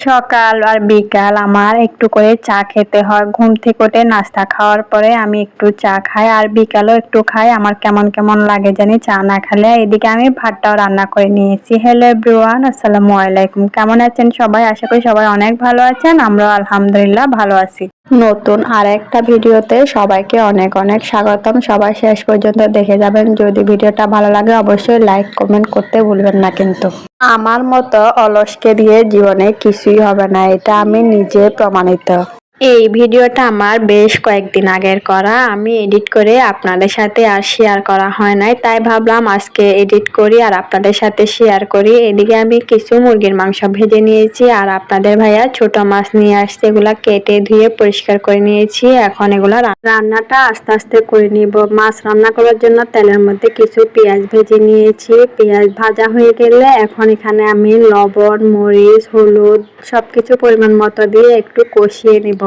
সকাল আর বিকাল আমার একটু করে চা খেতে হয়। ঘুম থেকে উঠে নাস্তা খাওয়ার পরে আমি একটু চা খাই আর বিকালও একটু খাই। আমার কেমন কেমন লাগে জানি চা না খেলে। এদিকে আমি ভাতটাও রান্না করে নিয়েছি। হ্যালো এভরিওয়ান আসসালামু আলাইকুম। কেমন আছেন সবাই? আশা করি সবাই অনেক ভালো আছেন। আমরাও আলহামদুলিল্লাহ ভালো আছি। নতুন আর একটা ভিডিওতে সবাইকে অনেক অনেক স্বাগতম। সবাই শেষ পর্যন্ত দেখে যাবেন। যদি ভিডিওটা ভালো লাগে, অবশ্যই লাইক, কমেন্ট করতে ভুলবেন না কিন্তু। আমার মতো অলসকে দিয়ে জীবনে কিছুই হবে না, এটা আমি নিজে প্রমাণিত। এই ভিডিওটা আমার বেশ কয়েকদিন আগের করা। আমি এডিট করে আপনাদের সাথে আর শেয়ার করা হয় নাই, তাই ভাবলাম আজকে এডিট করি আর আপনাদের সাথে শেয়ার করি। এদিকে আমি কিছু মুরগির মাংস ভেজে নিয়েছি আর আপনাদের ভাইয়া ছোট মাছ নিয়ে আসছে, এগুলা কেটে ধুয়ে পরিষ্কার করে নিয়েছি। এখন এগুলা রান্নাটা আস্তে আস্তে করে নিব। মাছ রান্না করার জন্য তেলের মধ্যে কিছু পেঁয়াজ ভেজে নিয়েছি। পেঁয়াজ ভাজা হয়ে গেলে এখন এখানে আমি লবণ, মরিচ, হলুদ সবকিছু পরিমাণ মতো দিয়ে একটু কষিয়ে নিব।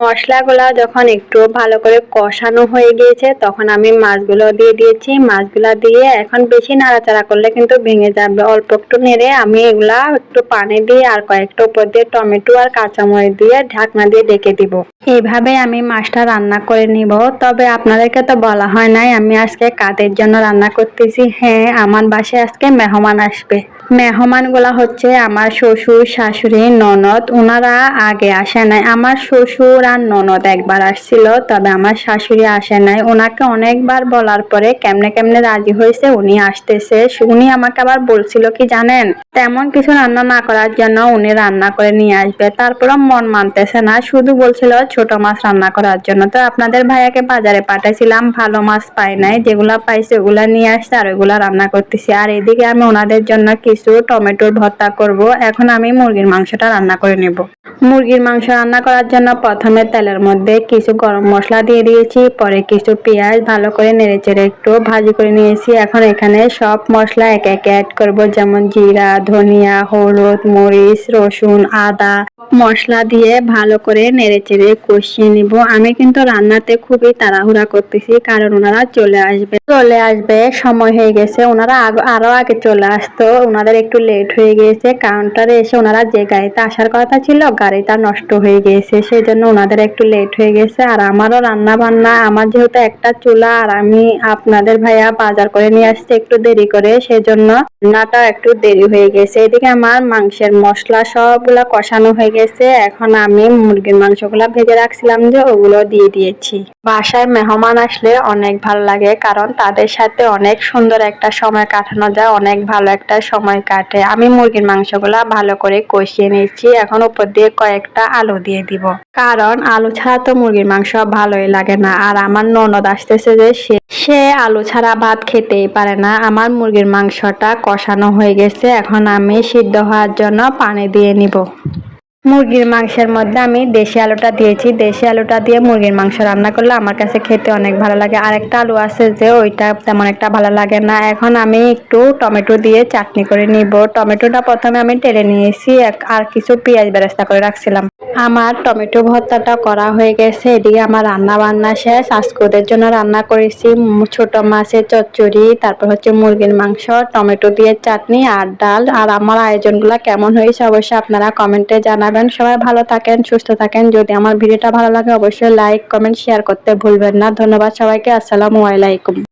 মশলাগুলো যখন একটু ভালো করে কষানো হয়ে গিয়েছে, তখন আমি মাছগুলো দিয়ে দিয়েছি। মাছগুলো দিয়ে এখন বেশি নাড়াচাড়া করলে কিন্তু ভেঙে যাবে। অল্প একটু নেড়ে আমি এগুলা একটু পানি দিয়ে আর কয়েকটা উপর দিয়ে টমেটো আর কাঁচামরিচ দিয়ে ঢাকনা দিয়ে ডেকে দিব। এইভাবে আমি মাছটা রান্না করে নিব। তবে আপনাদেরকে তো বলা হয় নাই, আমি আজকে কাদের জন্য রান্না করতেছি? হ্যাঁ আমার বাসায় আজকে মেহমান আসবে। মেহমানগুলা হচ্ছে আমার শ্বশুর, শাশুড়ি, ননদ ওনারা আগে আসে নাই। আমার শ্বশুর আর ননদ একবার আসছিল, তবে আমার শাশুড়ি আসে নাই। ওনাকে অনেকবার বলার পরে কেমনে কেমনে রাজি হয়েছে, উনি আসতেছে। উনি আমাকে আবার বলছিল কি জানেন, তেমন কিছু রান্না না করার জন্য উনি রান্না করে নিয়ে আসবে। তারপরও মন মানতেছে না, শুধু বলছিল ছোট মাছ রান্না করার জন্য। তো আপনাদের ভাইয়াকে বাজারে পাঠাইছিলাম, ভালো মাছ পাই নাই। যেগুলা পাইছে ওগুলা নিয়ে আসছে আর ওগুলা রান্না করতেছি। আর এদিকে আমি ওনাদের জন্য কিছু টমেটোর ভর্তা করব। এখন আমি মুরগির মাংসটা রান্না করে নেব। মুরগির মাংস রান্না করার জন্য প্রথমে তেলের মধ্যে কিছু গরম মশলা দিয়ে দিয়েছি। পরে কিছু পেঁয়াজ ভালো করে নেড়েচেড়ে একটু ভাজি করে নিয়েছি। এখন এখানে সব মশলা এক এক অ্যাড করব। যেমন জিরা, ধনিয়া, হলুদ, মরিচ, রসুন, আদা। মশলা দিয়ে ভালো করে নেড়ে চেড়ে কষিয়ে নিব। আমি কিন্তু রান্নাতে খুবই তাড়াহুড়া করতেছি, কারণ ওনারা চলে আসবে। চলে আসবে, সময় হয়ে গেছে, ওনারা আরও আগে চলে আসতো, ওনাদের একটু লেট হয়ে গিয়েছে কাউন্টারে এসে ওনারা যে গাড়িতে আসার কথা ছিল, গাড়িটা নষ্ট হয়ে গিয়েছে সেই জন্য ওনাদের একটু লেট হয়ে গেছে। আর আমারও রান্না বান্না আমার যেহেতু একটা চুলা, আর আমি আপনাদের ভাইয়া বাজার করে নিয়ে আসছে একটু দেরি করে, সেজন্য রান্নাটা একটু দেরি হয়ে গেছে। এদিকে আমার মাংসের মশলা সবগুলা কষানো হয়ে গেছে, এখন আমি মুরগির মাংসগুলা ভেজে রাখছিলাম যে ওগুলো দিয়ে দিয়েছি। বাসায় মেহমান আসলে অনেক ভালো লাগে কারণ তাদের সাথে অনেক সুন্দর একটা সময় কাটানো যায়, অনেক ভালো একটা সময় কাটে। আমি মুরগির মাংসগুলা ভালো করে কষিয়ে নিচ্ছি এখন উপর দিয়ে কয়েকটা আলু দিয়ে দিব। কারণ আলু ছাড়া তো মুরগির মাংস ভালোই লাগে না। আর আমার ননদ আসতেছে যে সে সে আলু ছাড়া ভাত খেতেই পারে না। আমার মুরগির মাংসটা কষানো হয়ে গেছে, এখন আমি সিদ্ধ হওয়ার জন্য পানি দিয়ে নিব। মুরগির মাংসের মধ্যে আমি দেশি আলুটা দিয়েছি। দেশি আলুটা দিয়ে মুরগির মাংস রান্না করলে আমার কাছে খেতে অনেক ভালো লাগে। আর একটা আলু আছে যে ওইটা তেমন একটা ভালো লাগে না। এখন আমি একটু টমেটো দিয়ে চাটনি করে নিব। টমেটোটা প্রথমে আমি টেলে নিয়েছি আর কিছু পেঁয়াজ বেরেস্তা করে রাখছিলাম। আমার টমেটো ভর্তাটা করা হয়ে গেছে। এদিকে আমার রান্না বান্না শেষ। আজকে জন্য রান্না করেছি ছোট মাছের চচ্চড়ি, তারপর হচ্ছে মুরগির মাংস, টমেটো দিয়ে চাটনি আর ডাল। আর আমার আয়োজনগুলো কেমন হয়েছে অবশ্যই আপনারা কমেন্টে জানাবেন। সবাই ভালো থাকেন, সুস্থ থাকেন। যদি আমার ভিডিওটা ভালো লাগে, অবশ্যই লাইক কমেন্ট শেয়ার করতে ভুলবেন না। ধন্যবাদ সবাইকে। আসসালামু আলাইকুম।